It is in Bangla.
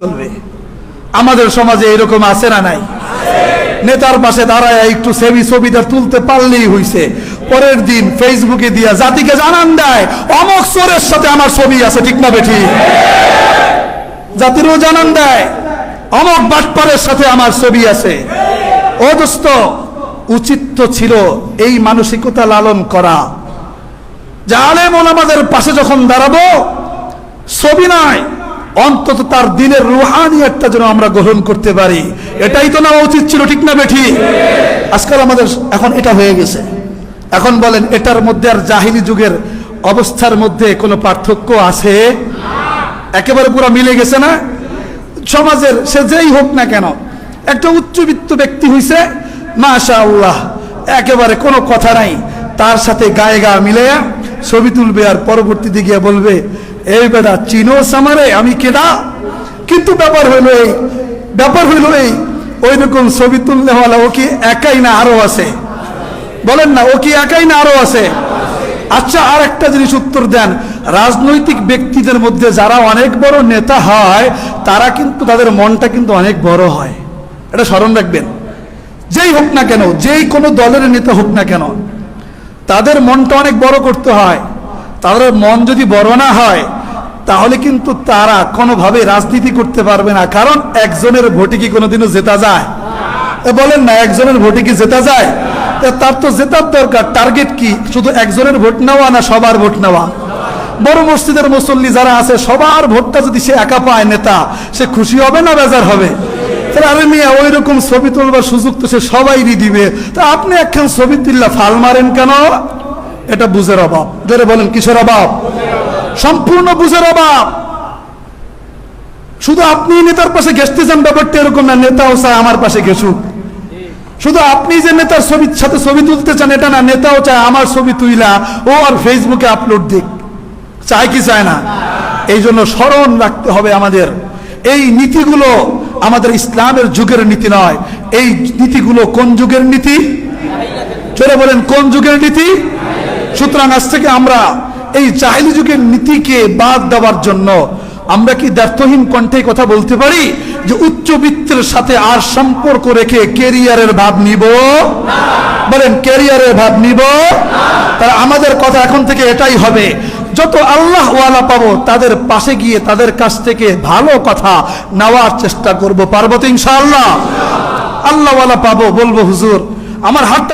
চলবে। আমাদের সমাজে এরকম আছে না নাই? নেতার পাশে দাঁড়ায় একটু সেবি ছবিটা তুলতে পারলেই হইছে। পরের দিন ফেসবুকে দিয়া জাতিকে জানান দেয়, অমক চোরের সাথে আমার ছবি আছে, ঠিক না বেঠি? জাতিরও জানান দেয়, অমক বাটপারের সাথে আমার ছবি আছে। ও দোস্ত, উচিত তো ছিল এই মানসিকতা লালন করা। যে আলেম ওলামাদের পাশে যখন দাঁড়াবো, ছবি নয় অন্তত তার দিনের রুহানিয়াতটা যেন আমরা গ্রহণ করতে পারি। এটাই তো নেওয়া উচিত ছিল, ঠিক না বেঠি? আজকাল আমাদের এখন এটা হয়ে গেছে। এখন বলেন, এটার মধ্যে আর জাহিলি যুগের অবস্থার মধ্যে কোনো পার্থক্য আছে? একেবারে পুরো মিলে গেছে না? সমাজের, সে যেই হোক না কেন, একটা উচ্চবিত্ত ব্যক্তি হইছে মাশা আল্লাহ একেবারে কোনো কথা নাই। তার সাথে গায়ে গা মিলে ছবি তুলবে আর পরবর্তীতে গিয়ে বলবে এই বেটা চিনো সামারে, আমি কেডা কিন্তু ব্যাপার হইল এই, ব্যাপার হইল এই ওই রকম ছবি তুললে হওয়ালা ও কি একাই না আরও আছে। বলেন না ও কি একাই না আরও আছে? আচ্ছা আর একটা জিনিস উত্তর দেন। রাজনৈতিক ব্যক্তিদের মধ্যে যারা অনেক বড় নেতা হয়, তারা কিন্তু তাদের মনটা কিন্তু অনেক বড় হয়। এটা স্মরণ রাখবেন। যেই হোক না কেন, যেই কোনো দলের নেতা হোক না কেন, তাদের মনটা অনেক বড় করতে হয়। তাদের মন যদি বড় না হয় তাহলে কিন্তু তারা কোনোভাবে রাজনীতি করতে পারবে না, কারণ একজনের ভোটে কি কোনোদিনও জেতা যায়? বলেন না, একজনের ভোটে কি জেতা যায়? তার তো জেতার দরকার। টার্গেট কি? শুধু একজনের ভোট নেওয়া না সবার ভোট নেওয়া? বড় মসজিদের মুসল্লি যারা আছে, সবার ভোটটা যদি সে একা পায়, নেতা, সে খুশি হবে না বেজার হবে? আরে মিয়া ওই রকম ছবি তোলবার সুযোগ তো সে সবাইরই দিবে। তা আপনি একখান ছবি তুললা ফাল মারেন কেন? এটা বুঝের অভাব। ধরে বলেন, কিসের অভাব? সম্পূর্ণ বুঝের অভাব। শুধু আপনি নেতার পাশে ঘেসতে চান, ব্যাপারটা এরকম না নেতাও চায় আমার পাশে ঘেসুক শুধু আপনি যে নেতার ছবির সাথে ছবি তুলতে চান, এটা না, নেতাও চায় আমার ছবি তুইলা, ও আর ফেসবুকে আপলোড দিক। চায় কি চায় না? এই জন্য স্মরণ রাখতে হবে আমাদের। এই নীতিগুলো আমাদের ইসলামের যুগের নীতি নয়। এই নীতিগুলো কোন যুগের নীতি? চলে বলেন, কোন যুগের নীতি? সুতরাং আজ থেকে আমরা এই জাহিলি যুগের নীতিকে বাদ দেওয়ার জন্য আমরা কি দ্ব্যর্থহীন কণ্ঠে কথা বলতে পারি? যে উচ্চবিত্তের সাথে আর সম্পর্ক রেখে কেরিয়ারের ভাব নিব? বলেন, কেরিয়ারের ভাব নিব? তার আমাদের কথা এখন থেকে এটাই হবে। যত আল্লাহ ওয়ালা পাবো, তাদের পাশে গিয়ে তাদের কাছ থেকে ভালো কথা নেওয়ার চেষ্টা করব পার্বত ইনশাআল্লাহ? আল্লাহ ওয়ালা পাবো, বলব, হুজুর, আমার হাতটা